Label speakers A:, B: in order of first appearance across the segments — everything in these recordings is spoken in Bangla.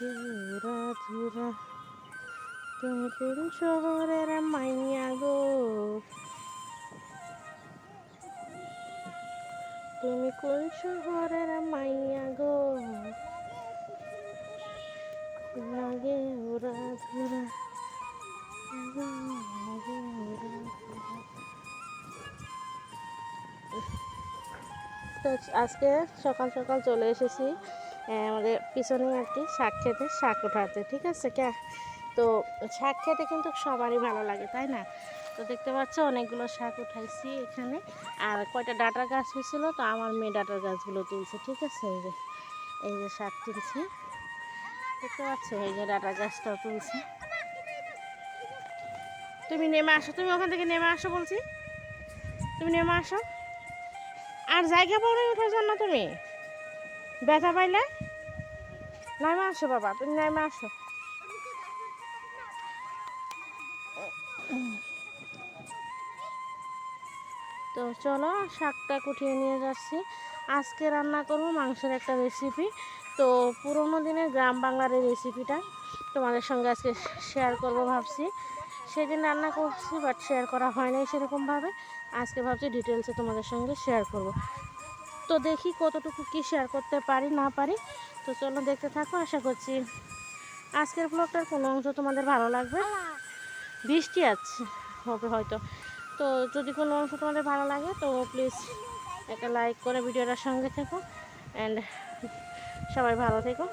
A: ধুরা তুমি কোন শহরের মাইয়া গো। তুমি কোন শহরের মাইয়া গো? লাগে তো আজকে সকাল সকাল চলে এসেছি। আমাদের পিছনে আর কি শাক খেতে, শাক উঠাতে, ঠিক আছে কে? তো শাক খেতে কিন্তু সবারই ভালো লাগে, তাই না? তো দেখতে পাচ্ছ অনেকগুলো শাক উঠাইছি এখানে। আর কয়টা ডাটার গাছ হয়েছিল? তো আমার মেয়ে ডাটার গাছগুলো তুলছে, ঠিক আছে? এই যে এই যে শাক তুলছে। দেখতে পাচ্ছ? এই যে ডাটার গাছটাও তুলছে। তুমি নেমে আসো, তুমি ওখান থেকে নেমে আসো বলছি। তুমি নেমে আসো। আর জায়গা নাই ওঠার জন্য তুমি? ব্যথা পাইলে? নামে আসো বাবা, তুমি নামে আসো। তো চলো, শাকটা কুটিয়ে নিয়ে যাচ্ছি। আজকে রান্না করব মাংসের একটা রেসিপি তো পুরোনো দিনের গ্রাম বাংলার এই রেসিপিটা তোমাদের সঙ্গে আজকে শেয়ার করব ভাবছি। সেদিন রান্না করছি বাট শেয়ার করা হয় নাই সেরকমভাবে। আজকে ভাবছি ডিটেলসে তোমাদের সঙ্গে শেয়ার করব। তো দেখি কতটুকু কি শেয়ার করতে পারি, না পারি। তো চলো দেখতে থাকো আশা করছি আজকের ব্লগটার কোনো অংশ তোমাদের ভালো লাগবে। বৃষ্টি আছে হবে হয়তো। তো যদি কোনো অংশ তোমাদের ভালো লাগে তো প্লিজ একটা লাইক করে ভিডিওটার সঙ্গে থেকো। অ্যান্ড সবাই ভালো থেকো।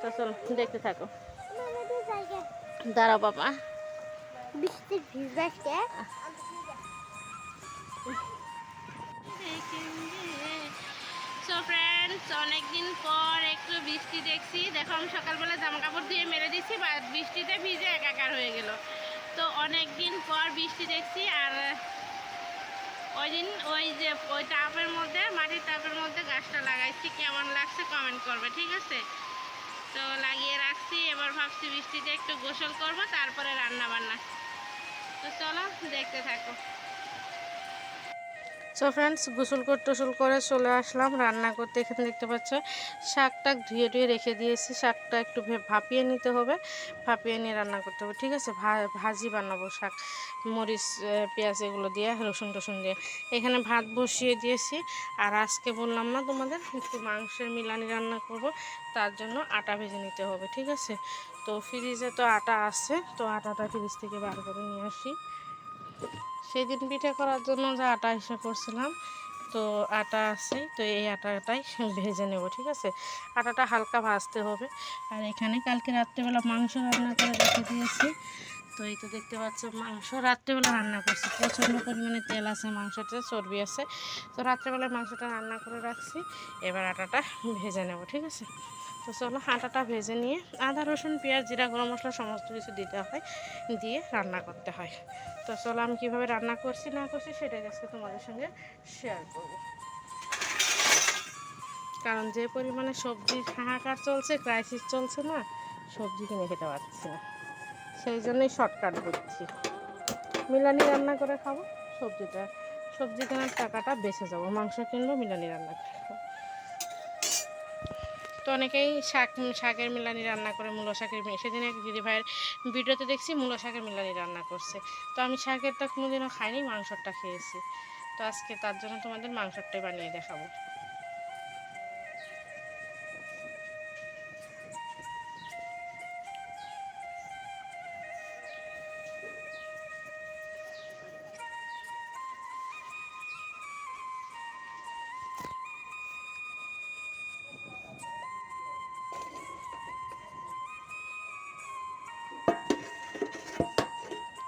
A: তো চলো দেখতে থাকো। দাঁড়াও বাবা।
B: বৃষ্টি ভিজাকে
A: অনেকদিন পর একটু বৃষ্টি দেখছি। দেখো, আমি সকালবেলা জামা কাপড় ধুয়ে মেরে দিচ্ছি বা বৃষ্টিতে ভিজে একাকার হয়ে গেল। তো অনেক দিন পর বৃষ্টি দেখছি, আর ওই দিন ওই যে, ওই টাপের মধ্যে, মাটির টাপের মধ্যে গাছটা লাগাইছি। কেমন লাগছে কমেন্ট করবে, ঠিক আছে? তো লাগিয়ে রাখছি, এবার ভাবছি বৃষ্টিতে একটু গোসল করব, তারপরে রান্না বান্না তো চলো, দেখতে থাকো। সো ফ্রেন্ডস গোসল করে টোসল করে চলে আসলাম। রান্না করতে এখানে দেখতে পাচ্ছ, শাকটা ধুয়ে টুয়ে রেখে দিয়েছি। শাকটা একটু ভাপিয়ে নিতে হবে। ভাপিয়ে নিয়ে রান্না করতে হবে, ঠিক আছে? ভাজি বানাবো শাক, মরিচ পেঁয়াজ এগুলো দিয়ে, রসুন টসুন দিয়ে। এখানে ভাত বসিয়ে দিয়েছি। আর আজকে বললাম না তোমাদের, একটু মাংসের মিলানি রান্না করব। তার জন্য আটা ভেজে নিতে হবে, ঠিক আছে? তো ফ্রিজে তো আটা আছে। তো, আটাটা ফ্রিজ থেকে বার করে নিয়ে আসি। সেদিন পিঠে করার জন্য যে আটা এসে করছিলাম, তো আটা আছে, তো এই আটাটাই ভেজে নেব, ঠিক আছে? আটাটা হালকা ভাজতে হবে। আর এখানে কালকে রাত্রেবেলা মাংস রান্না করে রেখে দিয়েছি। তো এই তো দেখতে পাচ্ছ, মাংস রাত্রেবেলা রান্না করছি। প্রচণ্ড পরিমাণে তেল আছে মাংসতে চর্বি আছে। তো রাত্রেবেলা মাংসটা রান্না করে রাখছি, এবার আটাটা ভেজে নেব, ঠিক আছে? তো চলো, আটাটা ভেজে নিয়ে আদা, রসুন, পেঁয়াজ, জিরা, গরম মশলা, সমস্ত কিছু দিতে হয়, দিয়ে রান্না করতে হয়। তো চলো, আমি কীভাবে রান্না করছি, না করছি, সেটাই আজকে তোমাদের সঙ্গে শেয়ার করব। কারণ যে পরিমাণে সবজির হাহাকার চলছে ক্রাইসিস চলছে না, সবজি কিনে খেতে পারছি না। সেই জন্যই শর্টকাট করছি মিলানি রান্না করে খাব, সবজিটা, সবজি কেনার টাকাটা বেঁচে যাব, মাংস কিনবো মিলানি রান্না করে খাব। তো অনেকেই শাক, শাকের মিলানি রান্না করে, মূলো শাকের সেদিন এক দিদি ভাইয়ের ভিডিওতে দেখছি মূলো শাকের মিলানি রান্না করছে। তো আমি শাকেরটা কোনোদিনও খাইনি মাংসটা খেয়েছি। তো আজকে তার জন্য তোমাদের মাংসটাই বানিয়ে দেখাবো।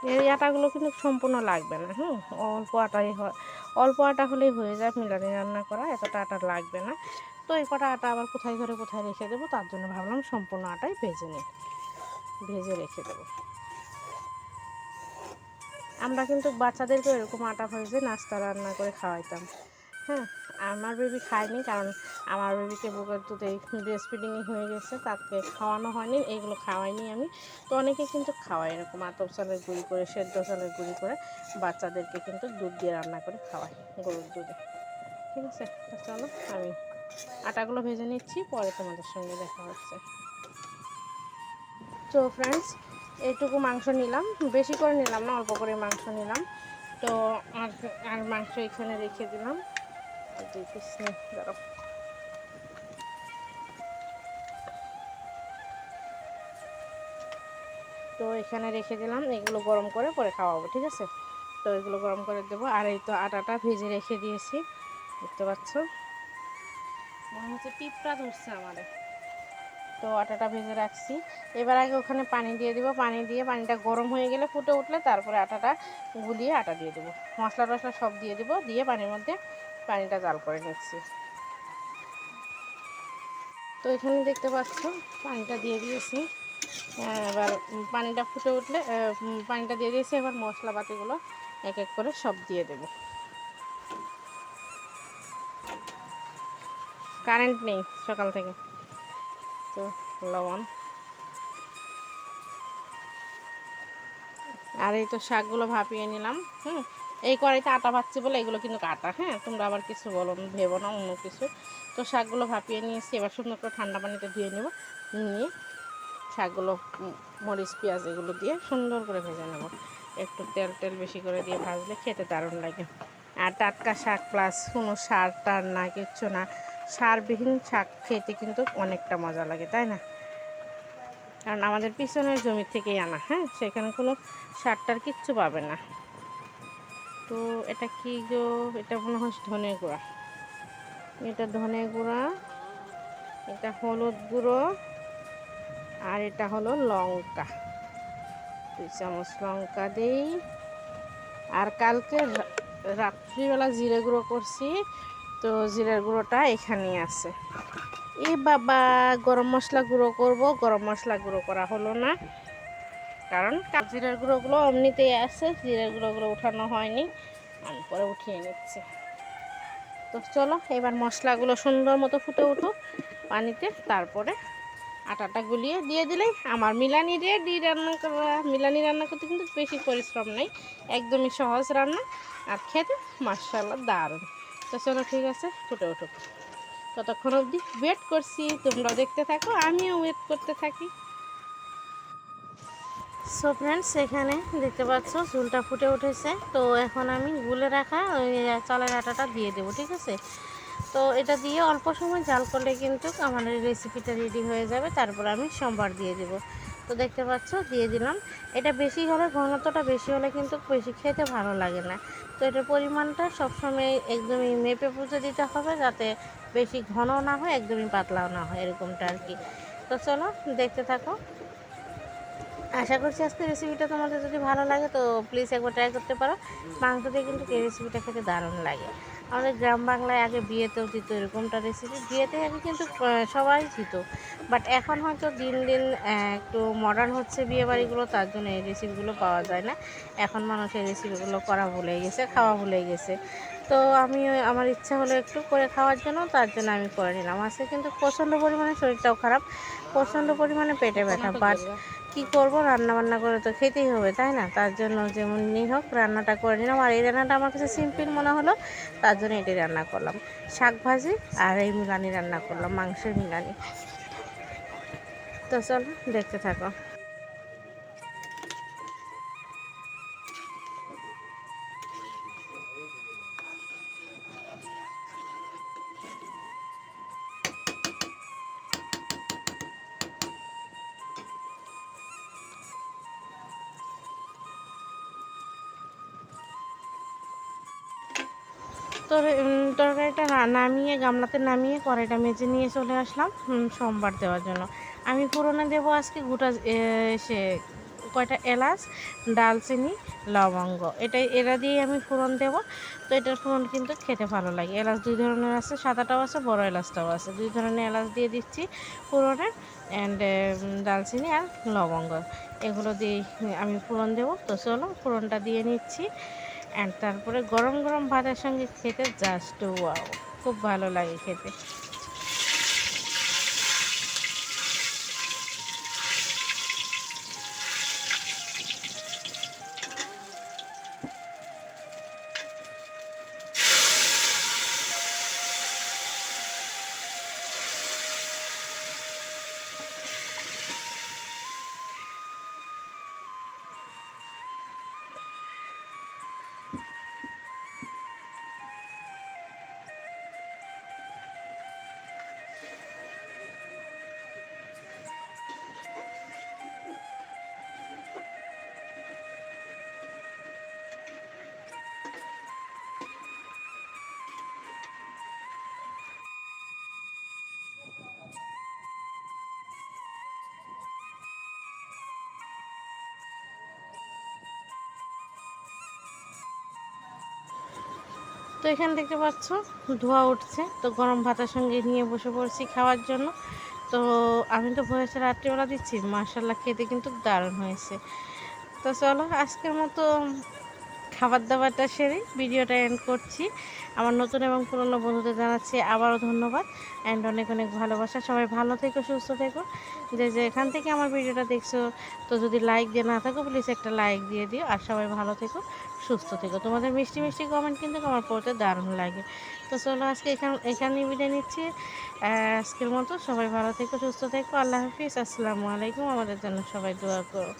A: এই আটাগুলো কিন্তু সম্পূর্ণ লাগবে না, হুম? অল্প আটাই হয়। অল্প আটা হলেই হয়ে যায় মিলানি রান্না করা, এতটা আটা লাগবে না। তো এই কটা আটা আবার কোথায় ঘরে কোথায় রেখে দেবো, তার জন্য ভাবলাম সম্পূর্ণ আটাই ভেজে নিই। ভেজে রেখে দেবো। আমরা কিন্তু বাচ্চাদেরকে এরকম আটা ভেজে নাস্তা রান্না করে খাওয়াইতাম হ্যাঁ? আমার বেবি খায়নি কারণ আমার বেবিকে বুকের দুধে ব্রেস্ট ফিডিংই হয়ে গেছে, তাকে খাওয়ানো হয়নি এইগুলো খাওয়াইনি আমি। তো অনেকে কিন্তু খাওয়ায় এরকম আতপ চালের গুঁড়ি করে, সেদ্ধ চালের গুঁড়ি করে বাচ্চাদেরকে কিন্তু দুধ দিয়ে রান্না করে খাওয়ায় গরুর দুধে। ঠিক আছে চলো আমি আটাগুলো ভেজে নিচ্ছি, পরে তোমাদের সঙ্গে দেখা হচ্ছে। তো ফ্রেন্ডস এইটুকু মাংস নিলাম। বেশি করে নিলাম না, অল্প করে মাংস নিলাম। তো আর আর মাংস এখানে রেখে দিলাম। এই দুই পিস নে, দাঁড়াও। তো এখানে রেখে দিলাম এগুলো গরম করে পরে খাওয়াবো ঠিক আছে? তো এগুলো গরম করে দেবো আর এই তো আটাটা ভেজে রেখে দিয়েছি দেখতে পাচ্ছ? মনে হচ্ছে পিঁপড়া ধরছে আমাদের। তো আটাটা ভেজে রাখছি। এবার আগে ওখানে পানি দিয়ে দিব পানি দিয়ে পানিটা গরম হয়ে গেলে ফুটে উঠলে তারপরে আটাটা গুলিয়ে আটা দিয়ে দেবো। মশলা টশলা সব দিয়ে দিব দিয়ে পানির মধ্যে পানিটা জাল করে নিচ্ছি। তো এখানে দেখতে পাচ্ছ, পানিটা দিয়ে দিয়েছি। এবার পানিটা ফুটে উঠলে পানিটা দিয়ে দিয়েছি, এবার মশলাপাতিগুলো এক এক করে সব দিয়ে দেব। কারেন্ট নেই সকাল থেকে, তো লবণ। আর এই তো শাকগুলো ভাপিয়ে নিলাম, হুম। এই কড়াইতে আটা ভাজছি বলে এগুলো কিন্তু আটা হ্যাঁ? তোমরা আবার কিছু বলো, ভেবো না, অন্য কিছু। তো শাকগুলো ভাপিয়ে নিয়েছি, এবার সুন্দর করে ঠান্ডা পানিতে ধুয়ে নেব, নিয়ে শাকগুলো মরিচ, পেঁয়াজ এগুলো দিয়ে সুন্দর করে ভেজে নেব। একটু তেল তেল বেশি করে দিয়ে ভাজলে খেতে দারুণ লাগে। আর টাটকা শাক প্লাস কোনো সার টার না, কিচ্ছু না, সারবিহীন শাক খেতে কিন্তু অনেকটা মজা লাগে, তাই না? কারণ আমাদের পিছনের জমি থেকেই আনা হ্যাঁ? সেখানে কোনো সারটার কিচ্ছু পাবে না। তো এটা কি গো? এটা মনে হয় ধনে গুঁড়া। এটা ধনে গুঁড়া, এটা হলুদ গুঁড়ো, আর এটা হলো লঙ্কা। দুই চামচ লঙ্কা দিই। আর কালকে রাত্রিবেলা জিরে গুঁড়ো করছি, তো জিরের গুঁড়োটা এখানেই আছে। এ বাবা, গরম মশলা গুঁড়ো করব, গরম মশলা গুঁড়ো করা হলো না। কারণ জিরের গুঁড়োগুলো এমনিতেই আছে, জিরের গুঁড়োগুলো উঠানো হয়নি। আমি পরে উঠিয়ে নিচ্ছি। তো চলো, এবার মশলাগুলো সুন্দর মতো ফুটে উঠুক পানিতে। তারপরে আটাটা গুলিয়ে দিয়ে দিলেই আমার মিলানি রেডি রান্না করা। মিলানি রান্না করতে কিন্তু বেশি পরিশ্রম নেই, একদমই সহজ রান্না। আর খেতে মার্শাল্লাহ দারুণ। তো চলো, ঠিক আছে, ফুটে উঠুক। ততক্ষণ অবধি ওয়েট করছি। তোমরা দেখতে থাকো, আমিও ওয়েট করতে থাকি। সো ফ্রেন্ডস এখানে দেখতে পাচ্ছ, চুলটা ফুটে উঠেছে। তো এখন আমি গুলে রাখা ওই চালের আটাটা দিয়ে দেবো, ঠিক আছে? তো এটা দিয়ে অল্প সময় জাল করলে কিন্তু এই রেসিপিটা রেডি হয়ে যাবে। তারপর আমি সোমবার দিয়ে দেব। তো দেখতে পাচ্ছ, দিয়ে দিলাম। এটা বেশি হলে, ঘনত্বটা বেশি হলে কিন্তু বেশি খেতে ভালো লাগে না। তো এটার পরিমাণটা সবসময় একদমই মেপে পুজো দিতে হবে, যাতে বেশি ঘন না হয়, একদমই পাতলাও না হয়, এরকমটা আর কি। তো চলো, দেখতে থাকো। আশা করছি আজকে রেসিপিটা তোমাদের যদি ভালো লাগে, তো প্লিজ একবার ট্রাই করতে পারো। মাংস দিয়ে কিন্তু এই রেসিপিটা খেতে দারুণ লাগে। আমাদের গ্রাম বাংলায় আগে বিয়েতেও দিত এরকমটা রেসিপি বিয়েতে আগে কিন্তু সবাই দিত। বাট এখন হয়তো দিন দিন একটু মডার্ন হচ্ছে বিয়েবাড়িগুলো, তার জন্য এই রেসিপিগুলো পাওয়া যায় না। এখন মানুষ এই রেসিপিগুলো করা ভুলে গেছে, খাওয়া ভুলে গেছে। তো আমি, আমার ইচ্ছা হলো একটু করে খাওয়ার জন্য, তার জন্য আমি করে নিলাম। আজকে কিন্তু প্রচণ্ড পরিমাণে শরীরটাও খারাপ, প্রচণ্ড পরিমাণে পেটে ব্যথা। বাট কি করব? রান্না বান্না করে তো খেতেই হবে, তাই না? তার জন্য যেমন যেমনই হোক, রান্নাটা করে নিলাম। আর এই রান্নাটা আমার কাছে সিম্পল মনে হলো, তার জন্য এটি রান্না করলাম। শাক ভাজি আর এই মিলানি রান্না করলাম, মাংসের মিলানি। তো চলো, দেখতে থাকো। তরকারিটা নামিয়ে গামলাতে নামিয়ে কড়াইটা মেজে নিয়ে চলে আসলাম সোমবার দেওয়ার জন্য। আমি পুরোনো দেবো আজকে গোটা সে, কয়টা এলাচ, ডালচিনি, লবঙ্গ। এটা এরা দিয়ে আমি ফোড়ন দেবো। তো এটার ফোড়ন কিন্তু খেতে ভালো লাগে। এলাচ দুই ধরনের আছে, সাদাটাও আছে, বড় এলাচটাও আছে। দুই ধরনের এলাচ দিয়ে দিচ্ছি ফোড়নে অ্যান্ড ডালচিনি আর লবঙ্গ। এগুলো দিয়ে আমি ফোড়ন দেবো। তো চলো, ফোড়নটা দিয়ে নিচ্ছি। অ্যান্ড তারপরে গরম গরম ভাতের সঙ্গে খেতে জাস্ট ওয়াও খুব ভালো লাগে খেতে। তো এখানে দেখতে পাচ্ছ, ধোয়া উঠছে। তো গরম ভাতের সঙ্গে নিয়ে বসে পড়ছি খাওয়ার জন্য। তো আমি তো ভয়েসে রাত্রিবেলা দিচ্ছি। মার্শাল্লাহ খেতে কিন্তু দারুণ হয়েছে। তো চলো, আজকের মতো খাবার দাবারটা সেরে ভিডিওটা এন্ড করছি। আমার নতুন এবং পুরনো বন্ধুদের জানাচ্ছি আবারও ধন্যবাদ অ্যান্ড অনেক অনেক ভালোবাসা। সবাই ভালো থেকো, সুস্থ থেকো। যে যে এখান থেকে আমার ভিডিওটা দেখছ, তো যদি লাইক দিয়ে না থাকো প্লিজ একটা লাইক দিয়ে দিও। আর সবাই ভালো থেকো। সুস্থ থেকো। তোমাদের মিষ্টি মিষ্টি কমেন্ট কিন্তু আমার পড়তে দারুণ লাগে। তো চলো আজকে এখান, এখানেই বিদায় নিচ্ছি। আজকের মতো সবাই ভালো থেকো, সুস্থ থেকো। আল্লাহ হাফিজ। আসসালামু আলাইকুম। আমাদের জন্য সবাই দোয়া করো।